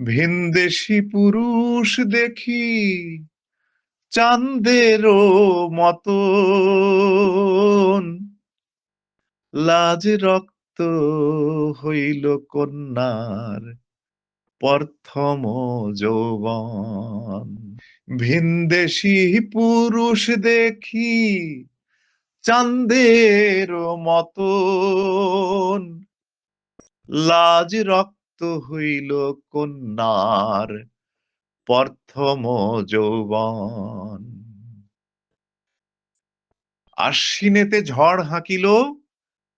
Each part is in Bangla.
ভিনদেশি পুরুষ দেখি চাঁদেরও মতন। লাজ রক্ত হইল কন্যার প্রথম যৌবন। ভিনদেশি পুরুষ দেখি চাঁদের মতন। লাজ রক্ত হইল কন্যার প্রথম যৌবন। আশ্বিনেতে ঝড় হাঁকিল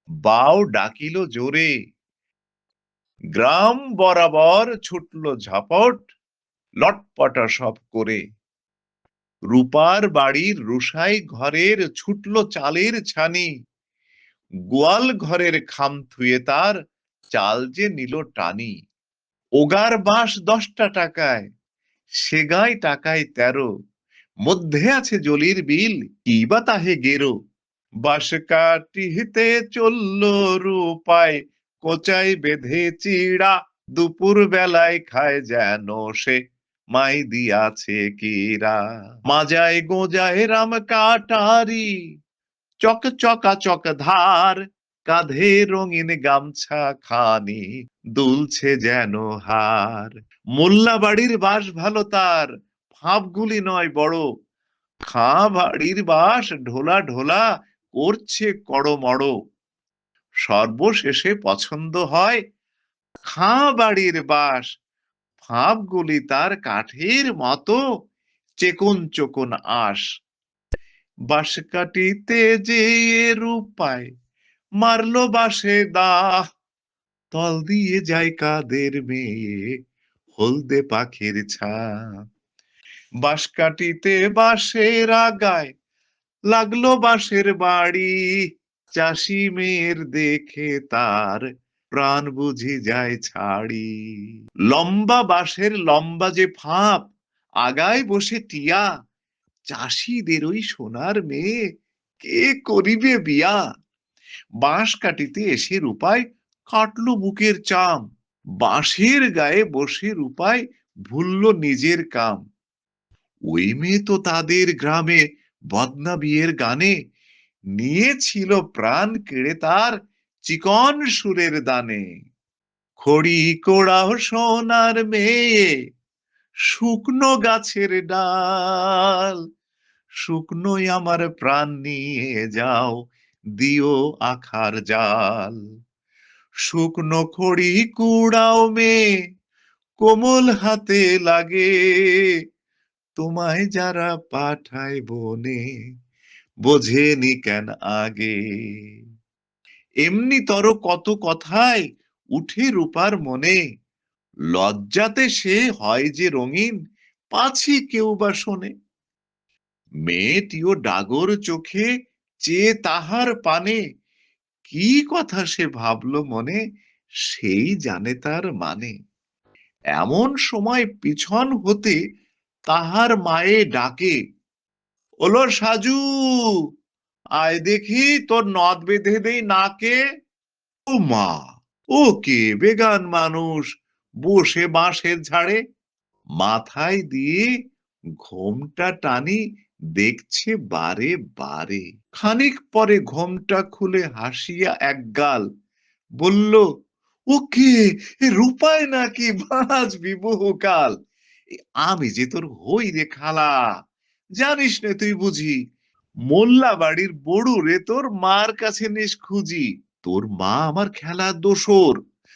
বাও ডাকিল জোরে। গ্রাম বরাবর ছুটল ঝাপট, লটপটা সব করে। রূপার বাড়ির রুষাই ঘরের ছুটল চালের ছানি, গোয়াল ঘরের খাম থুয়ে তার চাল যে নিল টানি, ওগার বাঁশ দশটা টাকায় সেগায় টাকায় তেরো, মধ্যে আছে জলির বিল কি বা তাহে গেরো, বাঁশ কাটিতে চলল রূপায় কোচাই বেঁধে চিড়া, দুপুর বেলায় খায় যেন সে, মাই দিয়াছে কিরা, মাজায় গোজায় রাম কাটারি চক চকা চক ধার কাঁধে রঙিন গামছা খানি দুলছে যেন হার। মোল্লা বাড়ির বাস ভালো তার, ফাঁপগুলি নয় বড়। খাঁ বাড়ির বাস ঢোলা ঢোলা করছে কড়মড় সর্বশেষে পছন্দ হয় খাঁ বাড়ির বাস। ফাঁপগুলি তার কাঠের মতো, চেকন চোকন আস বাঁশ কাটিতে যে রূপায় মারলো বাসে দা। তল দিয়ে যায় কাদের মেয়ে, হলদে পাখির ছা বাঁশ কাটিতে বাঁশের আগায় লাগল বাঁশের বাড়ি। চাষি মেয়ের দেখে তার প্রাণ বুঝি যায় ছাড়ি। লম্বা বাঁশের লম্বা যে ফাঁপ, আগায় বসে টিয়া। চাষিদের ওই সোনার মেয়ে, কে করিবে বিয়া? বাঁশ কাটিতে এসে রূপায় কাটলো বুকের চাম, বাঁশের গায়ে বসে রূপায় ভুলল নিজের কাম। ওই মেয়ে তো তাদের গ্রামে বদনা বিয়ের গানে নিয়েছিল প্রাণ কেড়ে তার চিকন সুরের দানে। খড়ি কোড়াও সোনার মেয়ে, শুকনো গাছের ডাল, শুকনোই আমার প্রাণ নিয়ে যাও দিও আখার জাল। শুকনো খড়ি কুড়াও মেয়ে, কোমল হাতে লাগে। তোমায় যারা পাঠায় বনে, বোঝেনি কেন আগে। এমনি তর কত কথায় উঠে রূপার মনে, লজ্জাতে সে হয় যে রঙিন, পাছি কেউ বা শোনে। মেয়েটিও ডাগর চোখে চেয়ে তাহার পানে কি কথা সে ভাবলো মনে, সেই জানে তার মানে। এমন সময় পিছন হতে তাহার মায়ে ডাকে ওলো সাজু, আয় দেখি তোর নদ বেঁধে দেই নাকে। ও মা, ও কে বেগান মানুষ, বসে বাঁশের ঝাড়ে। মাথায় দিয়ে ঘোমটা টানি দেখছে বারে বারে। খানিক পরে ঘোমটা খুলে হাসিয়া একগাল বলল ওকে রূপায় নাকি বাঁচবি বহুকাল এ আমি যে তোর হই রে খালা। জানিস না তুই বুঝি, মোল্লা বাড়ির বড়ু রে তোর মার কাছে নিস খুঁজি। তোর মা আমার খেলা দোসর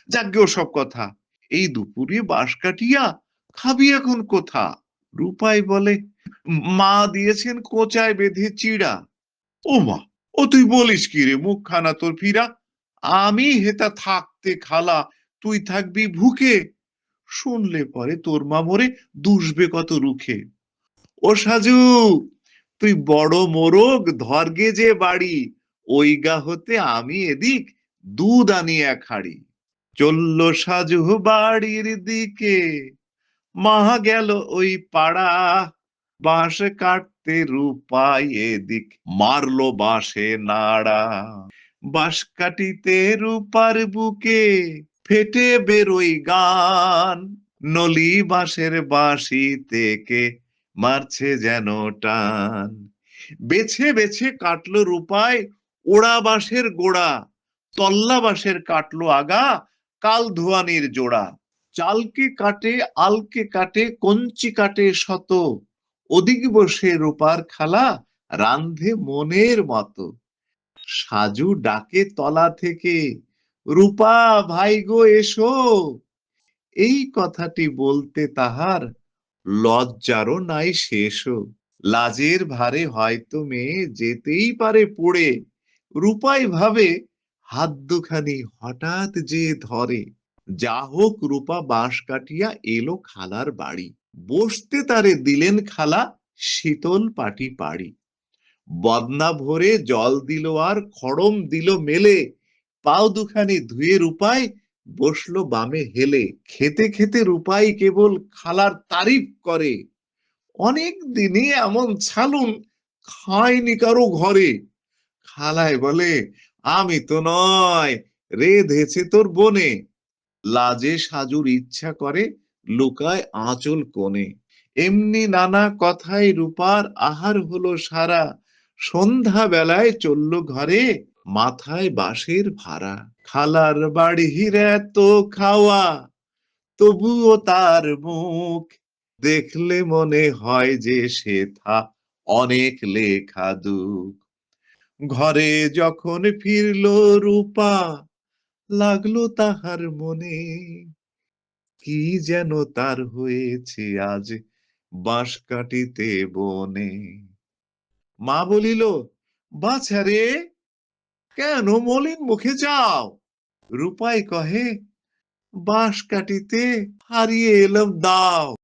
যাজ্ঞ সব কথা। এই দুপুরে বাঁশ কাটিয়া খাবি এখন কোথা? রূপাই বলে মা দিয়েছেন কোচায় বেঁধে চিড়া। ও মা, ও তুই বলিস কি রে, মুখখানা তোর ফিরা। আমি হেতা থাকতে খালা, তুই থাকবি ভুকে। শুনলে পরে তোর মা মরে দুষবে কত রুখে। ও সাজু, তুই বড় মোরগ, ধর্গে যে বাড়ি। ওই গা হতে আমি এদিক দুধ আনি এক হাড়ি চলল সাজু বাড়ির দিকে, মা গেল ওই পাড়া। বাঁশ কাটতে রূপাই এদিক, মারলো বাঁশে নাড়া। বাঁশ কাটিতে রূপার বুকে ফেটে বেরোই গান, নলি বাঁশের বাঁশি থেকে মারছে যেন টান। বেছে বেছে কাটলো রূপায় ওড়া বাঁশের গোড়া, তল্লা বাঁশের কাটলো আগা কাল ধোয়ানির জোড়া। চালকে কাটে, আলকে কাটে, কঞ্চি কাটে শত ওদিক বসে রূপার খালা রান্ধে মনের মতো। সাজু ডাকে তলা থেকে, রূপা, ভাই গো, এসো। এই কথাটি বলতে তাহার লজ্জারও নাই শেষও। লাজের ভারে হয়তো মেয়ে যেতেই পারে পড়ে। রূপাই ভাবে হাত দুখানি হঠাৎ যে ধরে। যা হোক রূপা বাঁশ কাটিয়া এলো খালার বাড়ি। বসতে তারে দিলেন খালা শীতল পাটি পাড়ি। বদনা ভরে জল দিল আর খড়ম দিল মেলে। পাও দুখানি ধুয়ে রূপায় বসল বামে হেলে। খেতে খেতে রূপাই কেবল খালার তারিফ করে। অনেক দিনে এমন ছালুন খায়নি কারও ঘরে। খালায় বলে, আমি তো নয়, রেধেছে তোর বনে। লাজে সাজুর ইচ্ছা করে লুকায় আঁচল কোণে। এমনি নানা কথায় রূপার আহার হলো সারা। সন্ধ্যা বেলায় চলল ঘরে, মাথায় বাঁশের ভাড়া। খালার বাড়ির এত খাওয়া, তবুও তার মুখ। দেখলে মনে হয় যে সে থা অনেক লেখা দুঃখ। ঘরে যখন ফিরলো রূপা, লাগল তাহার মনে কি যেন তার হয়েছে আজ বাঁশ কাটিতে বনে। মা বলিল, বাছা রে, কেন মলিন মুখে যাও? রূপাই কহে, বাঁশ কাটিতে হারিয়ে এলাম দাও।